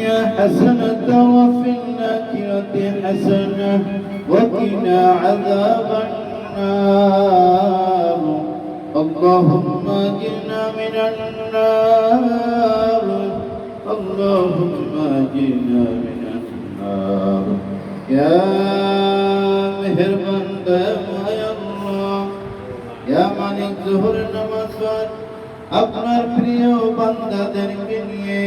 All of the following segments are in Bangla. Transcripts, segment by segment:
الدنيا حسنة وفي الآخرة حسنة وقنا عذاب النار اللهم اجنا من النار اللهم اجنا من النار يا مهربان دائم يا الله يا মালিক জোহর নামাজ পড় আপনার প্রিয় বান্দাদেরকে নিয়ে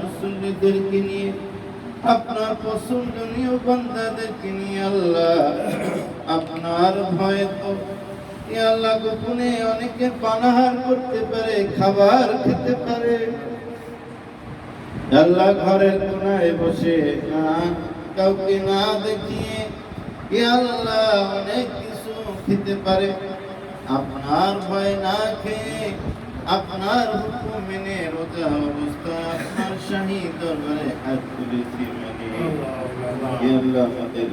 মুসল্লিদেরকে নিয়ে, আপনার পছন্দনীয় বান্দাদেরকে নিয়ে আল্লাহ, আপনার তো আল্লাহ গোপনে অনেকে পানাহার করতে পারে, খাবার খেতে পারে। আল্লাহ ঘরের কোনায় বসে না, কাউকে না দেখিয়ে আল্লাহ অনেক কিছু খেতে পারে। আপনার ভয় না খেয়ে আপনার হুকুম মেনে রোজা অবস্থা শাহী দরবারে হাত তুলেছি মানে আল্লাহ আমাদের